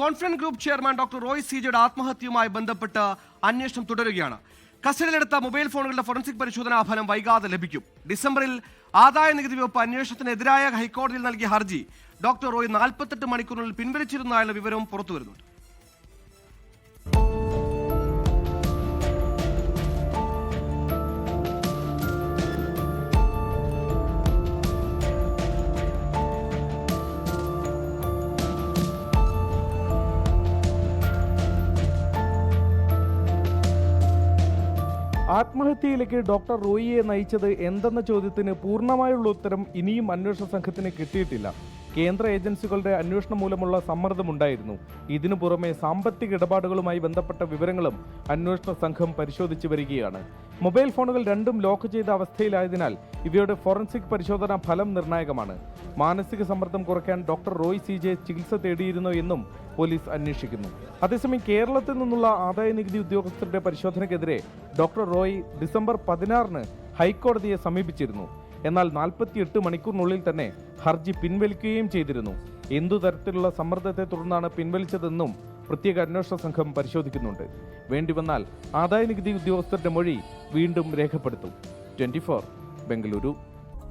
Confident group chairman doctor Roy സിജയുടെ ആത്മഹത്യയുമായി ബന്ധപ്പെട്ട് അന്വേഷണം തുടരുകയാണ്. കസ്റ്റഡിയിലെടുത്ത മൊബൈൽ ഫോണുകളുടെ ഫോറൻസിക് പരിശോധനാ ഫലം വൈകാതെ ലഭിക്കും. ഡിസംബറിൽ ആദായ നികുതി വകുപ്പ് അന്വേഷണത്തിനെതിരായ ഹൈക്കോടതിയിൽ നൽകിയ ഹർജി ഡോക്ടർ റോയ് നാൽപ്പത്തെട്ട് മണിക്കൂറിനുള്ളിൽ പിൻവലിച്ചിരുന്നതായുള്ള വിവരവും പുറത്തുവരുന്നുണ്ട്. ആത്മഹത്യയിലേക്ക് ഡോക്ടർ റോയിയെ നയിച്ചത് എന്തെന്ന ചോദ്യത്തിന് പൂർണമായുള്ള ഉത്തരം ഇനിയും അന്വേഷണ സംഘത്തിന് കിട്ടിയിട്ടില്ല. കേന്ദ്ര ഏജൻസികളുടെ അന്വേഷണം മൂലമുള്ള സമ്മർദ്ദമുണ്ടായിരുന്നു. ഇതിനു പുറമെ സാമ്പത്തിക ഇടപാടുകളുമായി ബന്ധപ്പെട്ട വിവരങ്ങളും അന്വേഷണ സംഘം പരിശോധിച്ചു വരികയാണ്. മൊബൈൽ ഫോണുകൾ രണ്ടും ലോക്ക് ചെയ്ത അവസ്ഥയിലായതിനാൽ ഇവയുടെ ഫോറൻസിക് പരിശോധന ഫലം നിർണായകമാണ്. മാനസിക സമ്മർദ്ദം കുറയ്ക്കാൻ ഡോക്ടർ റോയ് സി ജെ ചികിത്സ തേടിയിരുന്നോ എന്നും പോലീസ് അന്വേഷിക്കുന്നു. അതേസമയം കേരളത്തിൽ നിന്നുള്ള ആദായ നികുതി ഉദ്യോഗസ്ഥരുടെ പരിശോധനയ്ക്കെതിരെ ഡോക്ടർ റോയ് ഡിസംബർ പതിനാറിന് ഹൈക്കോടതിയെ സമീപിച്ചിരുന്നു. എന്നാൽ നാൽപ്പത്തിയെട്ട് മണിക്കൂറിനുള്ളിൽ തന്നെ ഹർജി പിൻവലിക്കുകയും ചെയ്തിരുന്നു. എന്തു തരത്തിലുള്ള സമ്മർദ്ദത്തെ തുടർന്നാണ് പിൻവലിച്ചതെന്നും പ്രത്യേക അന്വേഷണ സംഘം പരിശോധിക്കുന്നുണ്ട്. വേണ്ടിവന്നാൽ ആദായ നികുതി ഉദ്യോഗസ്ഥരുടെ മൊഴി വീണ്ടും രേഖപ്പെടുത്തും. ട്വന്റി ബംഗളൂരു.